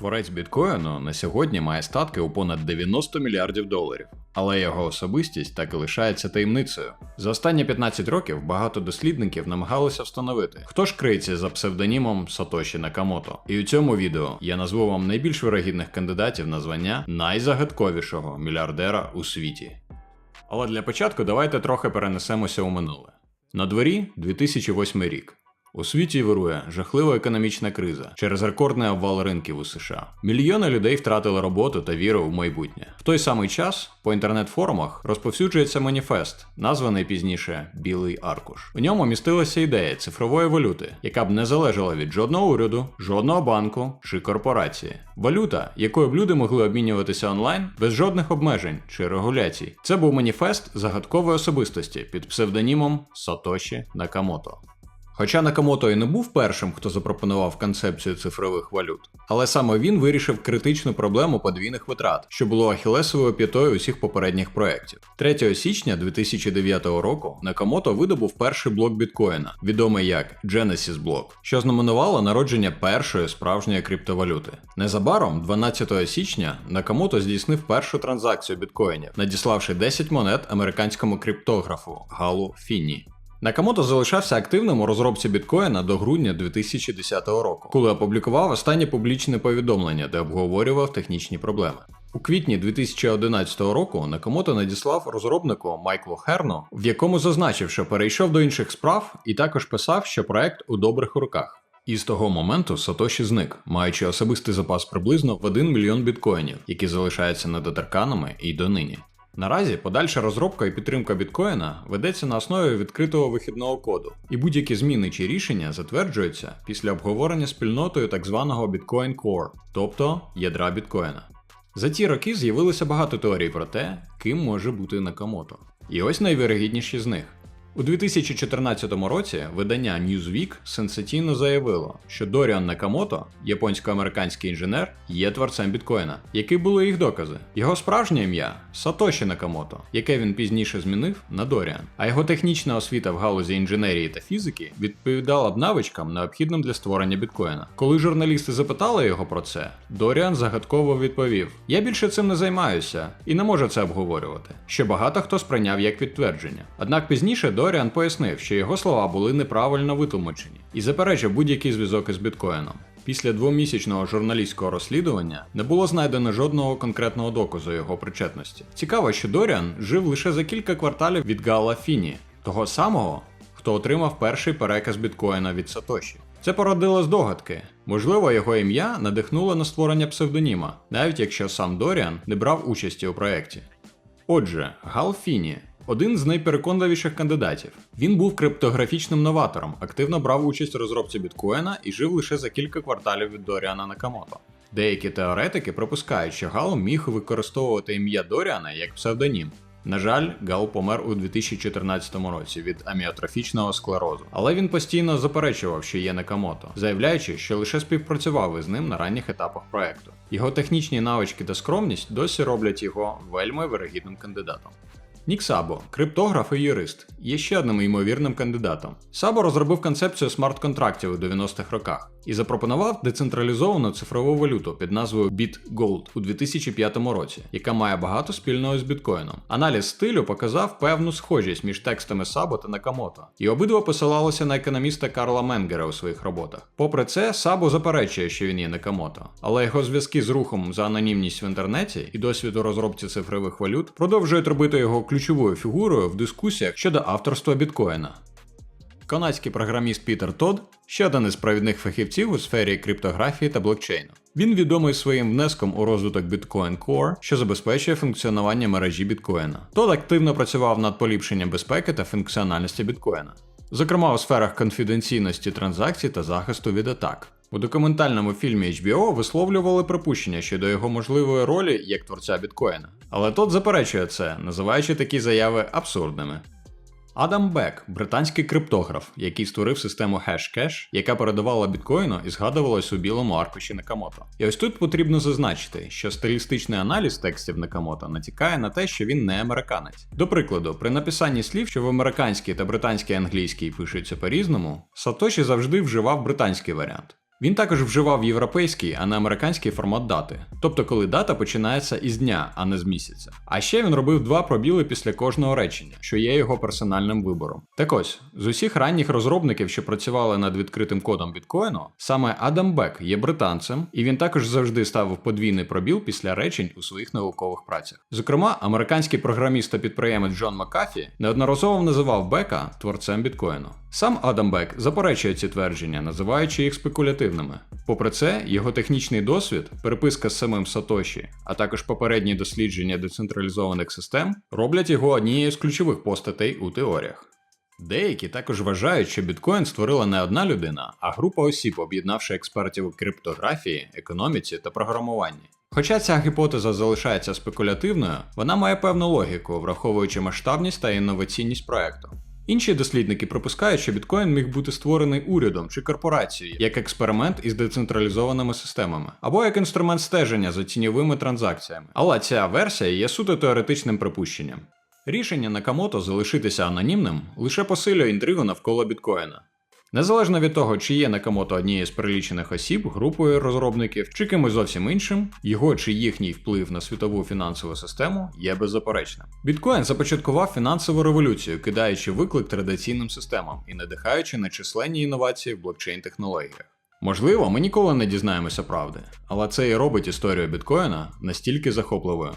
Творець біткоїну на сьогодні має статки у понад 90 мільярдів доларів, але його особистість так і лишається таємницею. За останні 15 років багато дослідників намагалися встановити, хто ж криється за псевдонімом Сатоші Накамото. І у цьому відео я назву вам найбільш вирогідних кандидатів на звання найзагадковішого мільярдера у світі. Але для початку давайте трохи перенесемося у минуле. На дворі 2008 рік. У світі вирує жахлива економічна криза через рекордний обвал ринків у США. Мільйони людей втратили роботу та віру в майбутнє. В той самий час по інтернет-форумах розповсюджується маніфест, названий пізніше Білий аркуш. У ньому містилася ідея цифрової валюти, яка б не залежала від жодного уряду, жодного банку чи корпорації. Валюта, якою б люди могли обмінюватися онлайн без жодних обмежень чи регуляцій. Це був маніфест загадкової особистості під псевдонімом Сатоші Накамото. Хоча Накамото і не був першим, хто запропонував концепцію цифрових валют, але саме він вирішив критичну проблему подвійних витрат, що було ахілесовою п'ятою усіх попередніх проєктів. 3 січня 2009 року Накамото видобув перший блок біткоїна, відомий як Genesis блок, що знаменувало народження першої справжньої криптовалюти. Незабаром, 12 січня, Накамото здійснив першу транзакцію біткоїнів, надіславши 10 монет американському криптографу Галу Фінні. Накамото залишався активним у розробці біткоїна до грудня 2010 року, коли опублікував останнє публічне повідомлення, де обговорював технічні проблеми. У квітні 2011 року Накамото надіслав розробнику Майклу Херну, в якому зазначив, що перейшов до інших справ, і також писав, що проект у добрих руках. І з того моменту Сатоші зник, маючи особистий запас приблизно в 1 мільйон біткоїнів, які залишаються недоторканими і донині. Наразі подальша розробка і підтримка біткоїна ведеться на основі відкритого вихідного коду, і будь-які зміни чи рішення затверджуються після обговорення спільнотою так званого Bitcoin Core, тобто ядра біткоїна. За ті роки з'явилося багато теорій про те, ким може бути Накамото. І ось найвірогідніші з них. У 2014 році видання Newsweek сенсаційно заявило, що Доріан Накамото, японсько-американський інженер, є творцем біткоїна. Які були їх докази? Його справжнє ім'я Сатоші Накамото, яке він пізніше змінив на Доріан. А його технічна освіта в галузі інженерії та фізики відповідала б навичкам, необхідним для створення біткоїна. Коли журналісти запитали його про це, Доріан загадково відповів: Я більше цим не займаюся і не можу це обговорювати. Що багато хто сприйняв як підтвердження. Однак пізніше Доріан пояснив, що його слова були неправильно витлумачені і заперечив будь-який зв'язок із біткоїном. Після двомісячного журналістського розслідування не було знайдено жодного конкретного доказу його причетності. Цікаво, що Доріан жив лише за кілька кварталів від Гала Фіні, того самого, хто отримав перший переказ біткоїна від Сатоші. Це породило здогадки. Можливо, його ім'я надихнуло на створення псевдоніма, навіть якщо сам Доріан не брав участі у проєкті. Отже, Гал Фіні один з найпереконливіших кандидатів. Він був криптографічним новатором, активно брав участь у розробці біткоїна і жив лише за кілька кварталів від Доріана Накамото. Деякі теоретики припускають, що Гал міг використовувати ім'я Доріана як псевдонім. На жаль, Гал помер у 2014 році від аміотрофічного склерозу, але він постійно заперечував, що є Накамото, заявляючи, що лише співпрацював із ним на ранніх етапах проекту. Його технічні навички та скромність досі роблять його вельми вирогідним кандидатом. Нік Сабо, криптограф і юрист, є ще одним ймовірним кандидатом. Сабо розробив концепцію смарт-контрактів у 90-х роках і запропонував децентралізовану цифрову валюту під назвою BitGold у 2005 році, яка має багато спільного з біткоїном. Аналіз стилю показав певну схожість між текстами Сабо та Накамото, і обидва посилалися на економіста Карла Менгера у своїх роботах. Попри це, Сабо заперечує, що він є Накамото, але його зв'язки з рухом за анонімність в інтернеті і досвід у розробці цифрових валют продовжують робити його ключовою фігурою в дискусіях щодо авторства біткоїна. Канадський програміст Пітер Тодд ще один із провідних фахівців у сфері криптографії та блокчейну. Він відомий своїм внеском у розвиток Bitcoin Core, що забезпечує функціонування мережі біткоїна. Тодд активно працював над поліпшенням безпеки та функціональності біткоїна, зокрема у сферах конфіденційності транзакцій та захисту від атак. У документальному фільмі HBO висловлювали припущення щодо його можливої ролі як творця біткоїна. Але тот заперечує це, називаючи такі заяви абсурдними. Адам Бек, британський криптограф, який створив систему HashCash, яка передавала біткоїну і згадувалась у білому аркуші Накамото. І ось тут потрібно зазначити, що стилістичний аналіз текстів Накамото натякає на те, що він не американець. До прикладу, при написанні слів, що в американській та британській англійській пишуться по-різному, Сатоші завжди вживав британський варіант. Він також вживав європейський, а не американський формат дати, тобто коли дата починається із дня, а не з місяця. А ще він робив два пробіли після кожного речення, що є його персональним вибором. Так ось, з усіх ранніх розробників, що працювали над відкритим кодом біткоїну, саме Адам Бек є британцем, і він також завжди ставив подвійний пробіл після речень у своїх наукових працях. Зокрема, американський програміст та підприємець Джон Макафі неодноразово називав Бека творцем біткоїну. Сам Адам Бек заперечує ці твердження, називаючи їх спекулятивними. Попри це, його технічний досвід, переписка з самим Сатоші, а також попередні дослідження децентралізованих систем роблять його однією з ключових постатей у теоріях. Деякі також вважають, що біткоін створила не одна людина, а група осіб, об'єднавши експертів у криптографії, економіці та програмуванні. Хоча ця гіпотеза залишається спекулятивною, вона має певну логіку, враховуючи масштабність та інноваційність проекту. Інші дослідники припускають, що біткоін міг бути створений урядом чи корпорацією як експеримент із децентралізованими системами, або як інструмент стеження за ціньовими транзакціями. Але ця версія є суто теоретичним припущенням. Рішення Накамото залишитися анонімним лише посилює інтригу навколо біткоїна. Незалежно від того, чи є Накамото однією з перелічених осіб, групою розробників чи кимось зовсім іншим, його чи їхній вплив на світову фінансову систему є беззаперечним. Біткоін започаткував фінансову революцію, кидаючи виклик традиційним системам і надихаючи на численні інновації в блокчейн-технологіях. Можливо, ми ніколи не дізнаємося правди, але це і робить історію біткоїна настільки захопливою.